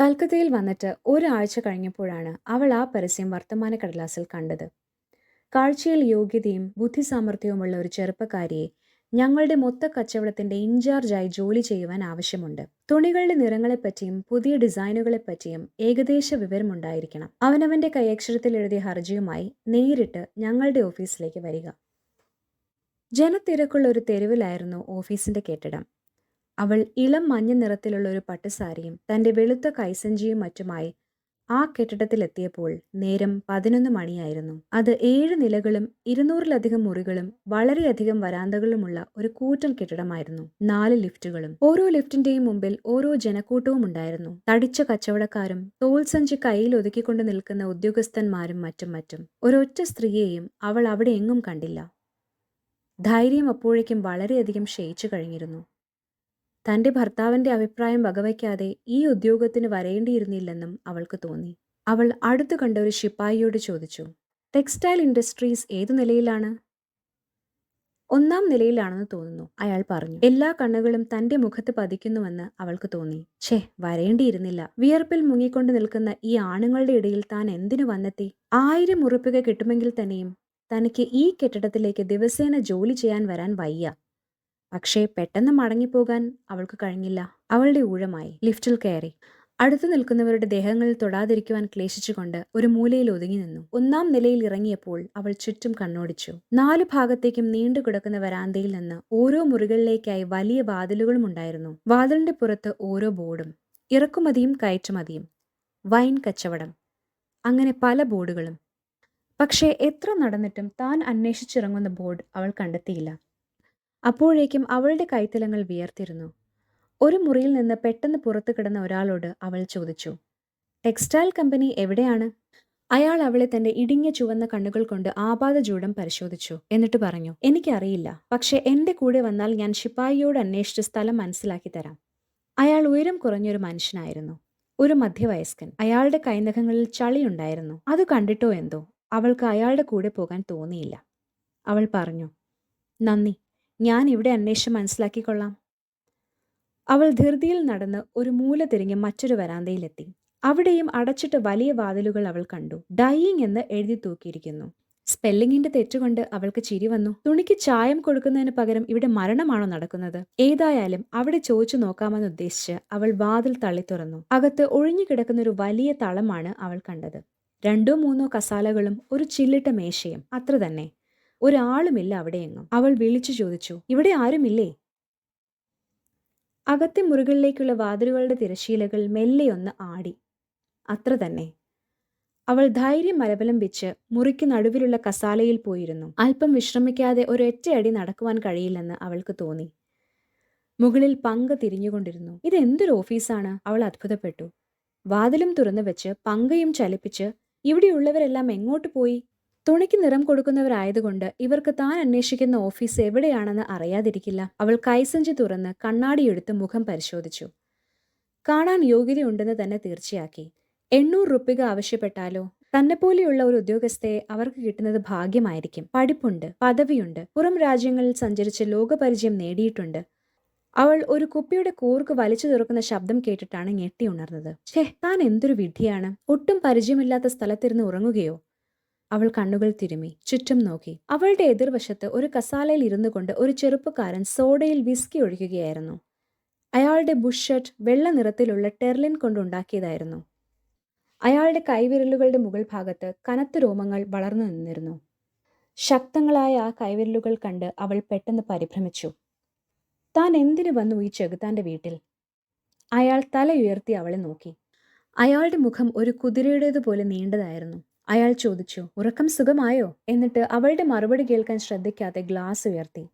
കൽക്കത്തയിൽ വന്നിട്ട് ഒരാഴ്ച കഴിഞ്ഞപ്പോഴാണ് അവൾ ആ പരസ്യം വർത്തമാന കടലാസിൽ കണ്ടത്. കാഴ്ചയിൽ യോഗ്യതയും ബുദ്ധിസാമർഥ്യവുമുള്ള ഒരു ചെറുപ്പക്കാരിയെ ഞങ്ങളുടെ മൊത്ത കച്ചവടത്തിന്റെ ഇൻചാർജായി ജോലി ചെയ്യുവാൻ ആവശ്യമുണ്ട്. തുണികളുടെ നിറങ്ങളെപ്പറ്റിയും പുതിയ ഡിസൈനുകളെപ്പറ്റിയും ഏകദേശ വിവരമുണ്ടായിരിക്കണം. അവനവന്റെ കൈയക്ഷരത്തിൽ എഴുതിയ ഹർജിയുമായി നേരിട്ട് ഞങ്ങളുടെ ഓഫീസിലേക്ക് വരിക. ജനത്തിരക്കുള്ള ഒരു തെരുവിലായിരുന്നു ഓഫീസിന്റെ കെട്ടിടം. അവൾ ഇളം മഞ്ഞ നിറത്തിലുള്ള ഒരു പട്ടുസാരിയും തന്റെ വെളുത്ത കൈസഞ്ചിയും മറ്റുമായി ആ കെട്ടിടത്തിലെത്തിയപ്പോൾ നേരം പതിനൊന്ന് മണിയായിരുന്നു. അത് ഏഴ് നിലകളും ഇരുന്നൂറിലധികം മുറികളും വളരെയധികം വരാന്തകളുമുള്ള ഒരു കൂറ്റൻ കെട്ടിടമായിരുന്നു. നാല് ലിഫ്റ്റുകളും. ഓരോ ലിഫ്റ്റിന്റെയും മുമ്പിൽ ഓരോ ജനക്കൂട്ടവും ഉണ്ടായിരുന്നു. തടിച്ച കച്ചവടക്കാരും തോൾസഞ്ചി കയ്യിൽ ഒതുക്കിക്കൊണ്ട് നിൽക്കുന്ന ഉദ്യോഗസ്ഥന്മാരും മറ്റും മറ്റും. ഒരൊറ്റ സ്ത്രീയെയും അവൾ അവിടെ എങ്ങും കണ്ടില്ല. ധൈര്യം അപ്പോഴേക്കും വളരെയധികം ക്ഷയിച്ചു കഴിഞ്ഞിരുന്നു. തന്റെ ഭർത്താവിന്റെ അഭിപ്രായം വകവയ്ക്കാതെ ഈ ഉദ്യോഗത്തിന് വരേണ്ടിയിരുന്നില്ലെന്നും അവൾക്ക് തോന്നി. അവൾ അടുത്തു കണ്ട ഒരു ശിപ്പായിയോട് ചോദിച്ചു ടെക്സ്റ്റൈൽ ഇൻഡസ്ട്രീസ് ഏതു നിലയിലാണ്? ഒന്നാം നിലയിലാണെന്ന് തോന്നുന്നു അയാൾ പറഞ്ഞു. എല്ലാ കണ്ണുകളും തന്റെ മുഖത്ത് പതിക്കുന്നുവെന്ന് അവൾക്ക് തോന്നി. ഛേ വരേണ്ടിയിരുന്നില്ല. വിയർപ്പിൽ മുങ്ങിക്കൊണ്ട് നിൽക്കുന്ന ഈ ആണുങ്ങളുടെ ഇടയിൽ താൻ എന്തിനു വന്നെത്തി? ആയിരം ഉറുപ്പിക കിട്ടുമെങ്കിൽ തന്നെയും തനിക്ക് ഈ കെട്ടിടത്തിലേക്ക് ദിവസേന ജോലി ചെയ്യാൻ വരാൻ വയ്യ. പക്ഷേ പെട്ടെന്ന് മടങ്ങിപ്പോകാൻ അവൾക്ക് കഴിഞ്ഞില്ല. അവളുടെ ഊഴമായി ലിഫ്റ്റിൽ കയറി. അടുത്തു നിൽക്കുന്നവരുടെ ദേഹങ്ങളിൽ തൊടാതിരിക്കുവാൻ ക്ലേശിച്ചുകൊണ്ട് ഒരു മൂലയിൽ ഒതുങ്ങി നിന്നു. ഒന്നാം നിലയിൽ ഇറങ്ങിയപ്പോൾ അവൾ ചുറ്റും കണ്ണോടിച്ചു. നാലു ഭാഗത്തേക്കും നീണ്ടു കിടക്കുന്ന വരാന്തയിൽ നിന്ന് ഓരോ മുറികളിലേക്കായി വലിയ വാതിലുകളും ഉണ്ടായിരുന്നു. വാതിലിന്റെ പുറത്ത് ഓരോ ബോർഡും ഇറക്കുമതിയും കയറ്റുമതിയും വൈൻ കച്ചവടം അങ്ങനെ പല ബോർഡുകളും. പക്ഷേ എത്ര നടന്നിട്ടും താൻ അന്വേഷിച്ചിറങ്ങുന്ന ബോർഡ് അവൾ കണ്ടെത്തിയില്ല. അപ്പോഴേക്കും അവളുടെ കൈത്തലങ്ങൾ വിയർത്തിരുന്നു. ഒരു മുറിയിൽ നിന്ന് പെട്ടെന്ന് പുറത്തു കിടന്ന ഒരാളോട് അവൾ ചോദിച്ചു ടെക്സ്റ്റൈൽ കമ്പനി എവിടെയാണ്? അയാൾ അവളെ തന്റെ ഇടുങ്ങിയ ചുവന്ന കണ്ണുകൾ കൊണ്ട് ആപാതചൂടം പരിശോധിച്ചു എന്നിട്ട് പറഞ്ഞു എനിക്കറിയില്ല പക്ഷേ എന്റെ കൂടെ വന്നാൽ ഞാൻ ശിപ്പായിയോട് അന്വേഷിച്ച് സ്ഥലം മനസ്സിലാക്കി തരാം. അയാൾ ഉയരം കുറഞ്ഞൊരു മനുഷ്യനായിരുന്നു ഒരു മധ്യവയസ്കൻ. അയാളുടെ കൈനഖങ്ങളിൽ ചളിയുണ്ടായിരുന്നു അത് കണ്ടിട്ടോ എന്തോ? അവൾക്ക് അയാളുടെ കൂടെ പോകാൻ തോന്നിയില്ല. അവൾ പറഞ്ഞു നന്ദി. ഞാൻ ഇവിടെ അന്വേഷിച്ച് മനസ്സിലാക്കിക്കൊള്ളാം. അവൾ ധൃതിയിൽ നടന്ന് ഒരു മൂല തിരിഞ്ഞ് മറ്റൊരു വരാന്തയിലെത്തി. അവിടെയും അടച്ചിട്ട് വലിയ വാതിലുകൾ അവൾ കണ്ടു. ഡൈയിങ് എന്ന് എഴുതി തൂക്കിയിരിക്കുന്നു. സ്പെല്ലിങ്ങിന്റെ തെറ്റുകൊണ്ട് അവൾക്ക് ചിരി വന്നു. തുണിക്ക് ചായം കൊടുക്കുന്നതിന് പകരം ഇവിടെ മരണമാണോ നടക്കുന്നത്? ഏതായാലും അവിടെ ചോദിച്ചു നോക്കാമെന്ന് ഉദ്ദേശിച്ച് അവൾ വാതിൽ തള്ളി തുറന്നു. അകത്ത് ഒഴിഞ്ഞുകിടക്കുന്ന ഒരു വലിയ തളമാണ് അവൾ കണ്ടത്. രണ്ടോ മൂന്നോ കസാലകളും ഒരു ചില്ലിട്ട മേശയും. അത്ര തന്നെ ഒരാളുമില്ല അവിടെയെങ്ങും അവൾ വിളിച്ചു ചോദിച്ചു ഇവിടെ ആരുമില്ലേ? അകത്തെ മുറികളിലേക്കുള്ള വാതിലുകളുടെ തിരശീലകൾ മെല്ലെയൊന്ന് ആടി. അത്ര തന്നെ. അവൾ ധൈര്യം മലബലംബിച്ച് മുറിക്ക് നടുവിലുള്ള കസാലയിൽ പോയിരുന്നു. അല്പം വിശ്രമിക്കാതെ ഒരൊറ്റയടി നടക്കുവാൻ കഴിയില്ലെന്ന് അവൾക്ക് തോന്നി. മുകളിൽ പങ്ക തിരിഞ്ഞുകൊണ്ടിരുന്നു. ഇതെന്തൊരു ഓഫീസാണ്? അവൾ അത്ഭുതപ്പെട്ടു. വാതിലും തുറന്നു വെച്ച് പങ്കയും ചലിപ്പിച്ച് ഇവിടെയുള്ളവരെല്ലാം എങ്ങോട്ട് പോയി? തുണിക്ക് നിറം കൊടുക്കുന്നവരായതുകൊണ്ട് ഇവർക്ക് താൻ അന്വേഷിക്കുന്ന ഓഫീസ് എവിടെയാണെന്ന് അറിയാതിരിക്കില്ല. അവൾ കൈസഞ്ചി തുറന്ന് കണ്ണാടിയെടുത്ത് മുഖം പരിശോധിച്ചു. കാണാൻ യോഗ്യതയുണ്ടെന്ന് തന്നെ തീർച്ചയാക്കി. എണ്ണൂറ് റുപ്പിക ആവശ്യപ്പെട്ടാലോ? തന്നെപ്പോലെയുള്ള ഒരു ഉദ്യോഗസ്ഥയെ അവർക്ക് കിട്ടുന്നത് ഭാഗ്യമായിരിക്കും. പഠിപ്പുണ്ട് പദവിയുണ്ട്. പുറം രാജ്യങ്ങളിൽ സഞ്ചരിച്ച് ലോകപരിചയം നേടിയിട്ടുണ്ട്. അവൾ ഒരു കുപ്പിയുടെ കൂർക്ക് വലിച്ചു തുറക്കുന്ന ശബ്ദം കേട്ടിട്ടാണ് ഞെട്ടി ഉണർന്നത്. ഛേ താൻ എന്തൊരു വിഡ്ഢിയാണ്. ഒട്ടും പരിചയമില്ലാത്ത സ്ഥലത്തിരുന്ന് ഉറങ്ങുകയോ? അവൾ കണ്ണുകൾ തിരുമി. ചുറ്റും നോക്കി. അവളുടെ എതിർവശത്ത് ഒരു കസാലയിൽ ഇരുന്നു കൊണ്ട് ഒരു ചെറുപ്പക്കാരൻ സോഡയിൽ വിസ്കി ഒഴിക്കുകയായിരുന്നു. അയാളുടെ ബുഷർട്ട് ഷർട്ട് വെള്ള നിറത്തിലുള്ള ടെർലിൻ കൊണ്ടുണ്ടാക്കിയതായിരുന്നു അയാളുടെ കൈവിരലുകളുടെ മുകൾ ഭാഗത്ത് കനത്ത രോമങ്ങൾ വളർന്നു നിന്നിരുന്നു. ശക്തങ്ങളായ ആ കൈവിരലുകൾ കണ്ട് അവൾ പെട്ടെന്ന് പരിഭ്രമിച്ചു. താൻ എന്തിനു വന്നു ഈ ചെകുത്താന്റെ വീട്ടിൽ? അയാൾ തലയുയർത്തി അവളെ നോക്കി. അയാളുടെ മുഖം ഒരു കുതിരയുടേതുപോലെ നീണ്ടതായിരുന്നു. അയാൾ ചോദിച്ചു ഉറക്കം സുഖമായോ? എന്നിട്ട് അവളുടെ മറുപടി കേൾക്കാൻ ശ്രദ്ധിക്കാതെ ഗ്ലാസ് ഉയർത്തി.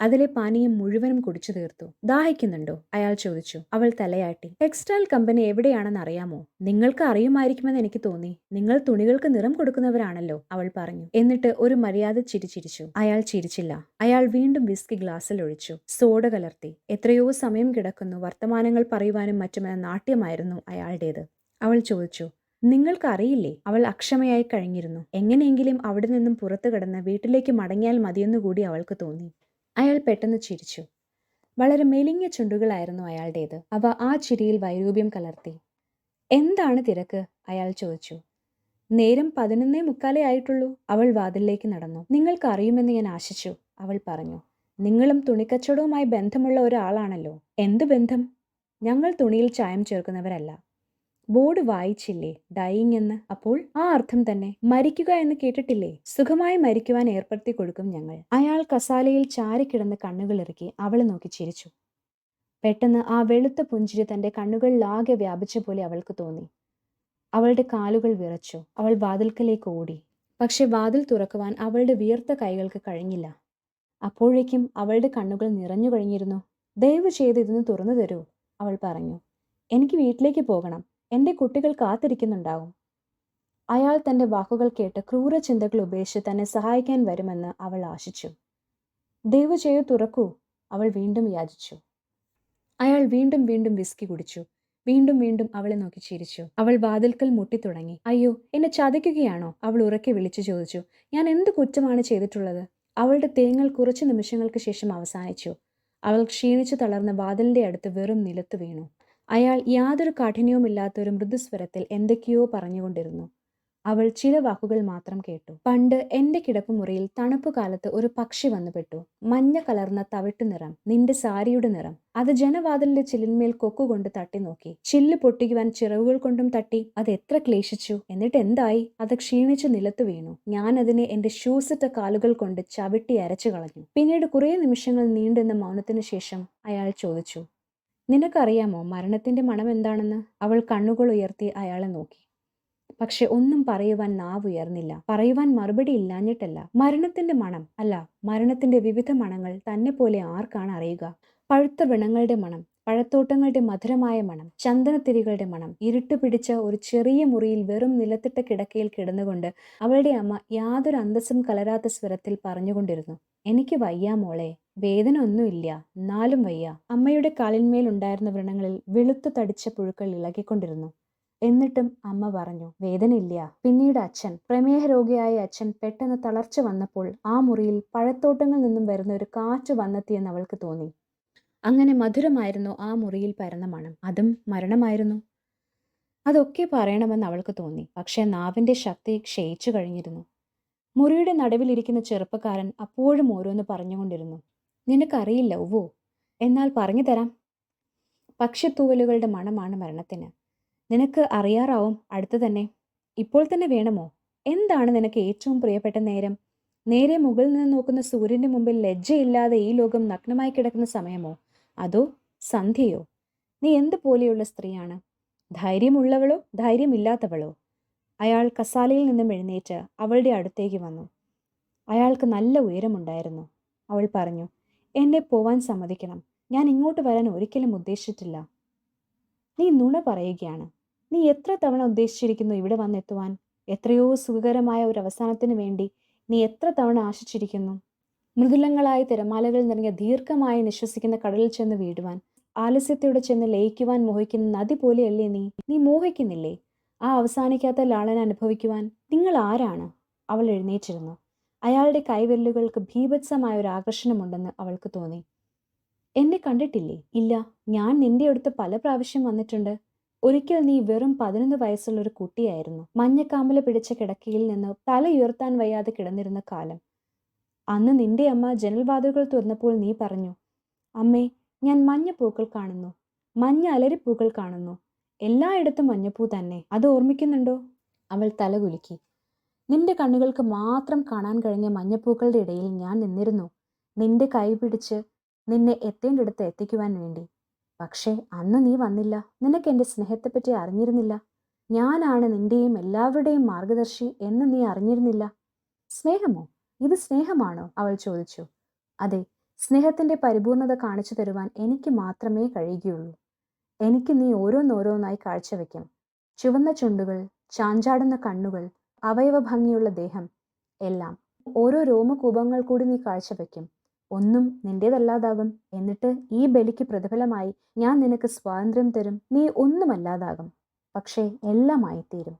അതിലെ പാനീയം മുഴുവനും കുടിച്ചു തീർത്തു. ദാഹിക്കുന്നുണ്ടോ? അയാൾ ചോദിച്ചു. അവൾ തലയാട്ടി. ടെക്സ്റ്റൈൽ കമ്പനി എവിടെയാണെന്ന് അറിയാമോ? നിങ്ങൾക്ക് അറിയുമായിരിക്കുമെന്ന് എനിക്ക് തോന്നി. നിങ്ങൾ തുണികൾക്ക് നിറം കൊടുക്കുന്നവരാണല്ലോ അവൾ പറഞ്ഞു. എന്നിട്ട് ഒരു മര്യാദ ചിരിച്ചിരിച്ചു. അയാൾ ചിരിച്ചില്ല. അയാൾ വീണ്ടും വിസ്കി ഗ്ലാസ്സിൽ ഒഴിച്ചു. സോഡ കലർത്തി. എത്രയോ സമയം കിടക്കുന്നു. വർത്തമാനങ്ങൾ പറയുവാനും മറ്റുമെന്ന നാട്യമായിരുന്നു അയാളുടേത് അവൾ ചോദിച്ചു. നിങ്ങൾക്കറിയില്ലേ അവൾ അക്ഷമയായി കഴിഞ്ഞിരുന്നു. എങ്ങനെയെങ്കിലും അവിടെ നിന്നും പുറത്തു കടന്ന് വീട്ടിലേക്ക് മടങ്ങിയാൽ മതിയെന്നുകൂടി അവൾക്ക് തോന്നി. അയാൾ പെട്ടെന്ന് ചിരിച്ചു. വളരെ മെലിഞ്ഞ ചുണ്ടുകളായിരുന്നു അയാളുടേത്. അവ ആ ചിരിയിൽ വൈരൂപ്യം കലർത്തി. എന്താണ് തിരക്ക്? അയാൾ ചോദിച്ചു. നേരം പതിനൊന്നേ മുക്കാലേ ആയിട്ടുള്ളൂ. അവൾ വാതിലിലേക്ക് നടന്നു. നിങ്ങൾക്ക് അറിയുമെന്ന് ഞാൻ ആശിച്ചു അവൾ പറഞ്ഞു. നിങ്ങളും തുണിക്കച്ചവടവുമായി ബന്ധമുള്ള ഒരാളാണല്ലോ. എന്ത് ബന്ധം? ഞങ്ങൾ തുണിയിൽ ചായം ചേർക്കുന്നവരല്ല. ബോർഡ് വായിച്ചില്ലേ? ഡൈയിങ് എന്ന്. അപ്പോൾ ആ അർത്ഥം തന്നെ. മരിക്കുക എന്ന് കേട്ടിട്ടില്ലേ? സുഖമായി മരിക്കുവാൻ ഏർപ്പെടുത്തി കൊടുക്കും ഞങ്ങൾ. അയാൾ കസാലയിൽ ചാരിക്കിടന്ന് കണ്ണുകളിറക്കി അവളെ നോക്കി ചിരിച്ചു. പെട്ടെന്ന് ആ വെളുത്ത പുഞ്ചിരി തന്റെ കണ്ണുകളിലാകെ വ്യാപിച്ച പോലെ അവൾക്ക് തോന്നി. അവളുടെ കാലുകൾ വിറച്ചു. അവൾ വാതിൽക്കലേക്ക് ഓടി. പക്ഷെ വാതിൽ തുറക്കുവാൻ അവളുടെ വിയർത്ത കൈകൾക്ക് കഴിഞ്ഞില്ല. അപ്പോഴേക്കും അവളുടെ കണ്ണുകൾ നിറഞ്ഞു കഴിഞ്ഞിരുന്നു. ദയവ് ചെയ്ത് ഇതൊന്ന് തുറന്നു തരൂ അവൾ പറഞ്ഞു. എനിക്ക് വീട്ടിലേക്ക് പോകണം. എന്റെ കുട്ടികൾ കാത്തിരിക്കുന്നുണ്ടാവും. അയാൾ തന്റെ വാക്കുകൾ കേട്ട് ക്രൂര ചിന്തകൾ ഉപേക്ഷിച്ച് തന്നെ സഹായിക്കാൻ വരുമെന്ന് അവൾ ആശിച്ചു. ദയവ് ചെയ്തു തുറക്കൂ അവൾ വീണ്ടും യാചിച്ചു. അയാൾ വീണ്ടും വീണ്ടും വിസ്കി കുടിച്ചു. വീണ്ടും വീണ്ടും അവളെ നോക്കി ചിരിച്ചു. അവൾ വാതിൽക്കൽ മുട്ടി തുടങ്ങി അയ്യോ എന്നെ ചതിക്കുകയാണോ? അവൾ ഉറക്കെ വിളിച്ചു ചോദിച്ചു. ഞാൻ എന്ത് കുറ്റമാണ് ചെയ്തിട്ടുള്ളത്? അവളുടെ തേങ്ങൽ കുറച്ച് നിമിഷങ്ങൾക്ക് ശേഷം അവസാനിച്ചു. അവൾ ക്ഷീണിച്ചു തളർന്ന വാതിലിന്റെ അടുത്ത് വെറും നിലത്ത് വീണു. അയാൾ യാതൊരു കാഠിന്യവുമില്ലാത്ത ഒരു മൃദുസ്വരത്തിൽ എന്തൊക്കെയോ പറഞ്ഞുകൊണ്ടിരുന്നു. അവൾ ചില വാക്കുകൾ മാത്രം കേട്ടു. പണ്ട് എന്റെ കിടപ്പുമുറിയിൽ തണുപ്പ് കാലത്ത് ഒരു പക്ഷി വന്നുപെട്ടു. മഞ്ഞ കലർന്ന തവിട്ടു നിറം നിന്റെ സാരിയുടെ നിറം. അത് ജനവാതിലിന്റെ ചില്ലിന്മേൽ കൊക്കുകൊണ്ട് തട്ടി നോക്കി. ചില്ല് പൊട്ടിക്കുവാൻ ചിറകുകൾ കൊണ്ടും തട്ടി. അത് എത്ര ക്ലേശിച്ചു. എന്നിട്ട് എന്തായി? അത് ക്ഷീണിച്ച് നിലത്ത് വീണു. ഞാൻ അതിനെ എന്റെ ഷൂസിട്ട കാലുകൾ കൊണ്ട് ചവിട്ടി അരച്ചു കളഞ്ഞു. പിന്നീട് കുറേ നിമിഷങ്ങൾ നീണ്ടുന്ന മൗനത്തിനു ശേഷം അയാൾ ചോദിച്ചു നിനക്കറിയാമോ മരണത്തിന്റെ മണം എന്താണെന്ന് അവൾ കണ്ണുകൾ ഉയർത്തി അയാളെ നോക്കി. പക്ഷെ ഒന്നും പറയുവാൻ നാവ് ഉയർന്നില്ല പറയുവാൻ മറുപടി ഇല്ലാഞ്ഞിട്ടല്ല. മരണത്തിന്റെ മണം. അല്ല മരണത്തിന്റെ വിവിധ മണങ്ങൾ തന്നെ പോലെ ആർക്കാണ് അറിയുക? പഴുത്ത വിണങ്ങളുടെ മണം. പഴത്തോട്ടങ്ങളുടെ മധുരമായ മണം ചന്ദനത്തിരികളുടെ മണം ഇരുട്ട് പിടിച്ച ഒരു ചെറിയ മുറിയിൽ വെറും നിലത്തിട്ട കിടക്കയിൽ കിടന്നുകൊണ്ട് അവളുടെ അമ്മ യാതൊരു അന്തസ്സും കലരാത്ത സ്വരത്തിൽ പറഞ്ഞുകൊണ്ടിരുന്നു. എനിക്ക് വയ്യ മോളെ വേദന ഒന്നുമില്ല എന്നാലും വയ്യ അമ്മയുടെ കാലിന്മേൽ ഉണ്ടായിരുന്ന വ്രണങ്ങളിൽ വെളുത്തു തടിച്ച പുഴുക്കൾ ഇളകിക്കൊണ്ടിരുന്നു. എന്നിട്ടും അമ്മ പറഞ്ഞു വേദനയില്ല. പിന്നീട് അച്ഛൻ പ്രമേഹ രോഗിയായ അച്ഛൻ പെട്ടെന്ന് തളർച്ച വന്നപ്പോൾ ആ മുറിയിൽ പഴത്തോട്ടങ്ങളിൽ നിന്നും വരുന്ന ഒരു കാറ്റ് വന്നെത്തിയെന്ന് അവൾക്ക് തോന്നി. അങ്ങനെ മധുരമായിരുന്നു ആ മുറിയിൽ പരന്ന മണം. അതും മരണമായിരുന്നു. അതൊക്കെ പറയണമെന്ന് അവൾക്ക് തോന്നി. പക്ഷേ നാവിന്റെ ശക്തി ക്ഷയിച്ചു കഴിഞ്ഞിരുന്നു. മുറിയുടെ നടുവിലിരിക്കുന്ന ചെറുപ്പക്കാരൻ അപ്പോഴും ഓരോന്ന് പറഞ്ഞുകൊണ്ടിരുന്നു. നിനക്കറിയില്ല ഉവ്വോ? എന്നാൽ പറഞ്ഞു തരാം. പക്ഷിത്തൂവലുകളുടെ മണമാണ് മരണത്തിന്. നിനക്ക് അറിയാറാവും അടുത്ത് തന്നെ. ഇപ്പോൾ തന്നെ വേണമോ? എന്താണ് നിനക്ക് ഏറ്റവും പ്രിയപ്പെട്ട നേരം? നേരെ മുകളിൽ നിന്ന് നോക്കുന്ന സൂര്യന്റെ മുമ്പിൽ ലജ്ജയില്ലാതെ ഈ ലോകം നഗ്നമായി കിടക്കുന്ന സമയമോ? അതോ സന്ധ്യയോ? നീ എന്ത് പോലെയുള്ള സ്ത്രീയാണ്? ധൈര്യമുള്ളവളോ ധൈര്യമില്ലാത്തവളോ? അയാൾ കസാലയിൽ നിന്നും എഴുന്നേറ്റ് അവളുടെ അടുത്തേക്ക് വന്നു. അയാൾക്ക് നല്ല ഉയരമുണ്ടായിരുന്നു. അവൾ പറഞ്ഞു എന്നെ പോവാൻ സമ്മതിക്കണം. ഞാൻ ഇങ്ങോട്ട് വരാൻ ഒരിക്കലും ഉദ്ദേശിച്ചിട്ടില്ല. നീ നുണ പറയുകയാണ്. നീ എത്ര തവണ ഉദ്ദേശിച്ചിരിക്കുന്നു ഇവിടെ വന്നെത്തുവാൻ? എത്രയോ സുഖകരമായ ഒരു അവസാനത്തിന് വേണ്ടി നീ എത്ര തവണ ആശിച്ചിരിക്കുന്നു? മൃദുലങ്ങളായ തിരമാലകൾ നിറഞ്ഞ ദീർഘമായി നിശ്വസിക്കുന്ന കടലിൽ ചെന്ന് വീടുവാൻ ആലസ്യത്തോടെ ചെന്ന് ലയിക്കുവാൻ മോഹിക്കുന്ന നദി പോലെയല്ലേ നീ? നീ മോഹിക്കുന്നില്ലേ? ആ അവസാനിക്കാത്ത ലാളന അനുഭവിക്കുവാൻ നിങ്ങൾ ആരാണ്? അവൾ എഴുന്നേറ്റിരുന്നു. അയാളുടെ കൈവിരലുകൾക്ക് ഭീഭത്സമായ ഒരു ആകർഷണമുണ്ടെന്ന് അവൾക്ക് തോന്നി. എന്നെ കണ്ടിട്ടില്ലേ? ഇല്ല. ഞാൻ നിന്റെ അടുത്ത് പല പ്രാവശ്യം വന്നിട്ടുണ്ട്. ഒരിക്കൽ നീ വെറും പതിനൊന്ന് വയസ്സുള്ള ഒരു കുട്ടിയായിരുന്നു. മഞ്ഞക്കാമ്പല പിടിച്ച കിടക്കയിൽ നിന്ന് തല ഉയർത്താൻ വയ്യാതെ കിടന്നിരുന്ന കാലം. അന്ന് നിന്റെ അമ്മ ജനൽവാതിലുകൾ തുറന്നപ്പോൾ നീ പറഞ്ഞു അമ്മേ ഞാൻ മഞ്ഞപ്പൂക്കൾ കാണുന്നു മഞ്ഞ അലരിപ്പൂക്കൾ കാണുന്നു. എല്ലായിടത്തും മഞ്ഞപ്പൂ തന്നെ. അത് ഓർമ്മിക്കുന്നുണ്ടോ? അവൾ തലകുലുക്കി നിന്റെ കണ്ണുകൾക്ക് മാത്രം കാണാൻ കഴിഞ്ഞ മഞ്ഞപ്പൂക്കളുടെ ഇടയിൽ ഞാൻ നിന്നിരുന്നു. നിന്റെ കൈ പിടിച്ച് നിന്നെ എത്തേണ്ടിടത്ത് എത്തിക്കുവാൻ വേണ്ടി. പക്ഷേ അന്ന് നീ വന്നില്ല. നിനക്ക് എന്റെ സ്നേഹത്തെപ്പറ്റി അറിഞ്ഞിരുന്നില്ല. ഞാനാണ് നിന്റെയും എല്ലാവരുടെയും മാർഗദർശി എന്ന് നീ അറിഞ്ഞിരുന്നില്ല. സ്നേഹമോ? ഇത് സ്നേഹമാണോ? അവൾ ചോദിച്ചു. അതെ സ്നേഹത്തിന്റെ പരിപൂർണത കാണിച്ചു തരുവാൻ എനിക്ക് മാത്രമേ കഴിയുകയുള്ളൂ. എനിക്ക് നീ ഓരോന്നോരോന്നായി കാഴ്ചവെക്കും ചുവന്ന ചുണ്ടുകൾ ചാഞ്ചാടുന്ന കണ്ണുകൾ അവയവ ഭംഗിയുള്ള ദേഹം എല്ലാം. ഓരോ രോമകൂപങ്ങൾ കൂടി നീ കാഴ്ചവെക്കും ഒന്നും നിന്റേതല്ലാതാകും. എന്നിട്ട് ഈ ബലിക്ക് പ്രതിഫലമായി ഞാൻ നിനക്ക് സ്വാതന്ത്ര്യം തരും. നീ ഒന്നുമല്ലാതാകും. പക്ഷേ എല്ലാമായി തീരും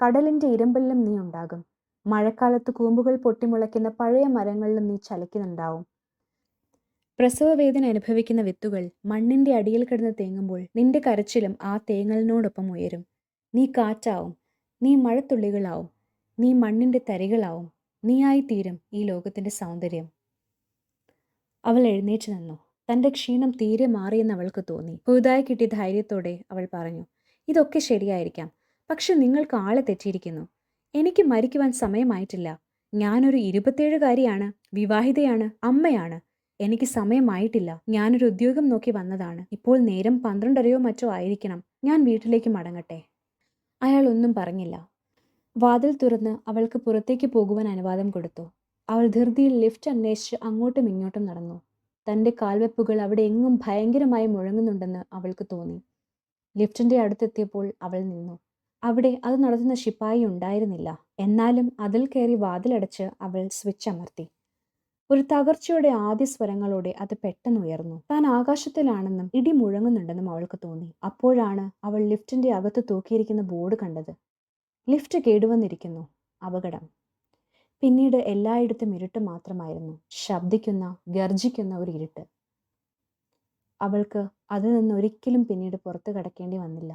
കടലിന്റെ ഇരമ്പലിലും നീ ഉണ്ടാകും. മഴക്കാലത്ത് കൂമ്പുകൾ പൊട്ടിമുളയ്ക്കുന്ന പഴയ മരങ്ങളിലും നീ ചലിക്കുന്നുണ്ടാവും. പ്രസവവേദന അനുഭവിക്കുന്ന വിത്തുകൾ മണ്ണിന്റെ അടിയിൽ കിടന്ന് തേങ്ങുമ്പോൾ നിന്റെ കരച്ചിലും ആ തേങ്ങലിനോടൊപ്പം ഉയരും. നീ കാറ്റാവും നീ മഴത്തുള്ളികളാവും നീ മണ്ണിന്റെ തരികളാവും നീയായിത്തീരും ഈ ലോകത്തിന്റെ സൗന്ദര്യം. അവൾ എഴുന്നേറ്റ് നിന്നു. തന്റെ ക്ഷീണം തീരെ മാറിയെന്ന് അവൾക്ക് തോന്നി. പുതുതായി കിട്ടിയ ധൈര്യത്തോടെ അവൾ പറഞ്ഞു ഇതൊക്കെ ശരിയായിരിക്കാം. പക്ഷെ നിങ്ങൾക്ക് ആളെ തെറ്റിയിരിക്കുന്നു. എനിക്ക് മരിക്കുവാൻ സമയമായിട്ടില്ല. ഞാനൊരു ഇരുപത്തേഴുകാരിയാണ് വിവാഹിതയാണ് അമ്മയാണ്. എനിക്ക് സമയമായിട്ടില്ല. ഞാനൊരു ഉദ്യോഗം നോക്കി വന്നതാണ്. ഇപ്പോൾ നേരം പന്ത്രണ്ടരയോ മറ്റോ ആയിരിക്കണം. ഞാൻ വീട്ടിലേക്ക് മടങ്ങട്ടെ. അയാൾ ഒന്നും പറഞ്ഞില്ല. വാതിൽ തുറന്ന് അവൾക്ക് പുറത്തേക്ക് പോകുവാൻ അനുവാദം കൊടുത്തു. അവൾ ധൃതിയിൽ ലിഫ്റ്റ് അന്വേഷിച്ച് അങ്ങോട്ടും ഇങ്ങോട്ടും നടന്നു. തന്റെ കാൽവെപ്പുകൾ അവിടെ എങ്ങും ഭയങ്കരമായി മുഴങ്ങുന്നുണ്ടെന്ന് അവൾക്ക് തോന്നി. ലിഫ്റ്റിന്റെ അടുത്തെത്തിയപ്പോൾ അവൾ നിന്നു. അവിടെ അത് നടത്തുന്ന ശിപ്പായി ഉണ്ടായിരുന്നില്ല. എന്നാലും അതിൽ കയറി വാതിലടച്ച് അവൾ സ്വിച്ച് അമർത്തി. ഒരു തകർച്ചയുടെ ആദ്യ സ്വരങ്ങളോടെ അത് പെട്ടെന്ന് ഉയർന്നു. താൻ ആകാശത്തിലാണെന്നും ഇടി മുഴങ്ങുന്നുണ്ടെന്നും അവൾക്ക് തോന്നി. അപ്പോഴാണ് അവൾ ലിഫ്റ്റിന്റെ അകത്ത് തൂക്കിയിരിക്കുന്ന ബോർഡ് കണ്ടത്. ലിഫ്റ്റ് കേടുവന്നിരിക്കുന്നു. അപകടം. പിന്നീട് എല്ലായിടത്തും ഇരുട്ട് മാത്രമായിരുന്നു. ശബ്ദിക്കുന്ന ഗർജിക്കുന്ന ഒരു ഇരുട്ട്. അവൾക്ക് അതിൽ നിന്ന് ഒരിക്കലും പിന്നീട് പുറത്തു കടക്കേണ്ടി വന്നില്ല.